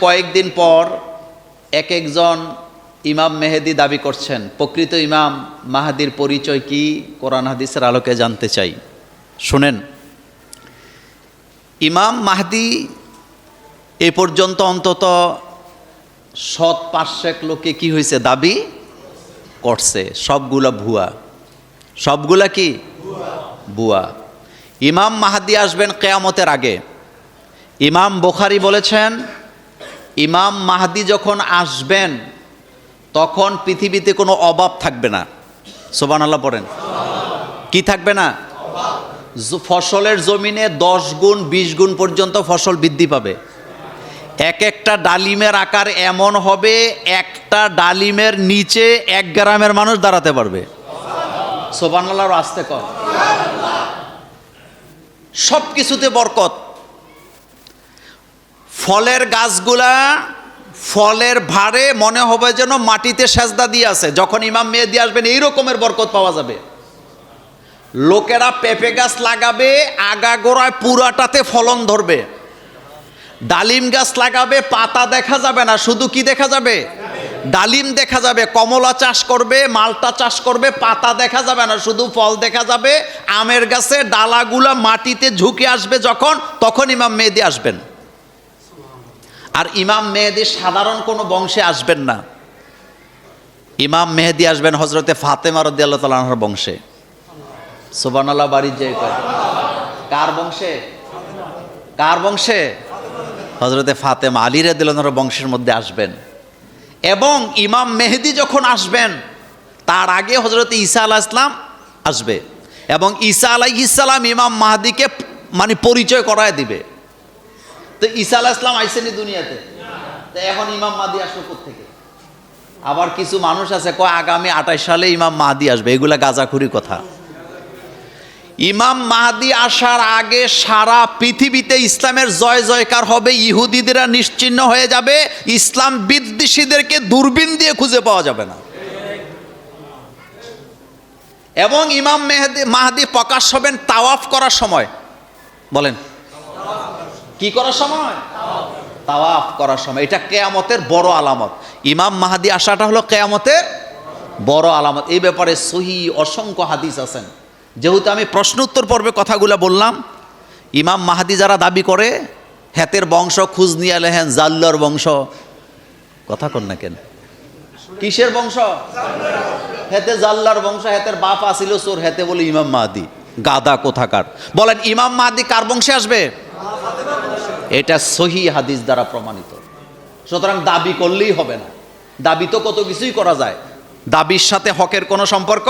কয়েকদিন পর এক একজন ইমাম মেহেদি দাবি করছেন, প্রকৃত ইমাম মাহাদির পরিচয় কি? কোরআন হাদিসের আলোকে জানতে চাই। শুনেন, ইমাম মাহদি এ পর্যন্ত অন্তত সৎ পার্শ্বেক লোকে কি হয়েছে দাবি? করছে। সবগুলা ভুয়া। সবগুলা কি? ভুয়া। ইমাম মাহাদি আসবেন কেয়ামতের আগে। ইমাম বোখারি বলেছেন ইমাম মাহাদি যখন আসবেন, তখন পৃথিবীতে কোনো অভাব থাকবে না। সোবান আল্লাহ পড়েন। কি থাকবে না? ফসলের জমিনে দশ গুণ, বিশ গুণ পর্যন্ত ফসল বৃদ্ধি পাবে। এক একটা ডালিমের আকার এমন হবে, একটা ডালিমের নিচে এক গ্রামের মানুষ দাঁড়াতে পারবে। সোবান আল্লাহর আসতে কর। সব কিছুতে বরকত। ফলের গাছগুলা ফলের ভারে মনে হবে যেন মাটিতে সেজদা দিয়ে আছে। যখন ইমাম মেয়ে দিয়ে আসবেন, এই রকমের বরকত পাওয়া যাবে। লোকেরা পেঁপে গাছ লাগাবে, আগাগোড়ায় পুরাটাতে ফলন ধরবে। ডালিম গাছ লাগাবে, পাতা দেখা যাবে না, শুধু কি দেখা যাবে? ডালিম দেখা যাবে, কমলা চাষ করবে, মালটা চাষ করবে, পাতা দেখা যাবে না, শুধু ফল দেখা যাবে। আমের গাছে ডালাগুলা মাটিতে ঝুঁকে আসবে যখন, তখন ইমাম মেহেদি আসবেন। আর ইমাম মেহেদি সাধারণ কোনো বংশে আসবেন না। ইমাম মেহেদি আসবেন হজরতে ফাতেমা রদি আল্লাহ বংশে। সুবানাল্লাহ বাড়ির যে। কার বংশে? কার বংশে? হজরতে ফাতেমা আলী রেদুল্লাহর বংশের মধ্যে আসবেন। এবং ইমাম মেহেদি যখন আসবেন, তার আগে হজরত ঈসা আলাহ ইসলাম আসবে। এবং ঈসা আলাহ ইসলাম ইমাম মাহাদিকে মানে পরিচয় করায় দিবে। তো ঈসা আলাহ ইসলাম আইসেনি দুনিয়াতে। তো এখন ইমাম মাহাদি আসবে থেকে আবার কিছু মানুষ আছে, কয় আগামী আঠাশ সালে ইমাম মাহাদি আসবে। এগুলা গাজাখুরি কথা। ইমাম মাহাদি আসার আগে সারা পৃথিবীতে ইসলামের জয় জয়কার হবে, ইহুদিদেরা নিশ্চিহ্ন হয়ে যাবে, ইসলাম বিদ্বেষীদেরকে দূরবীন দিয়ে খুঁজে পাওয়া যাবে না। এবং ইমাম মেহেদি মাহাদি প্রকাশ হবেন তাওয়াফ করার সময়। বলেন। কি করার সময়? তাওয়াফ করার সময়। এটা কেয়ামতের বড় আলামত। ইমাম মাহাদি আসাটা হলো কেয়ামতের বড় আলামত। এই ব্যাপারে সহি অসংখ্য হাদিস আছেন। যেহেতু আমি প্রশ্ন উত্তর পর্বে কথাগুলো বললাম, ইমাম মাহাদি যারা দাবি করে, হেতের বংশ খুঁজ নিয়ে লেহেন জাল্লার বংশ। কথা কন না কেন? কিসের বংশ? হেতে জাল্লার বংশ, হেতের বাপ আসিল সোর হেতে বলে ইমাম মাহাদি। গাদা কোথাকার। বলেন, ইমাম মাহাদি কার বংশে আসবে? এটা সহি হাদিস দ্বারা প্রমাণিত। সুতরাং দাবি করলেই হবে না। দাবি তো কত কিছুই করা যায়। দাবির সাথে হকের কোনো সম্পর্ক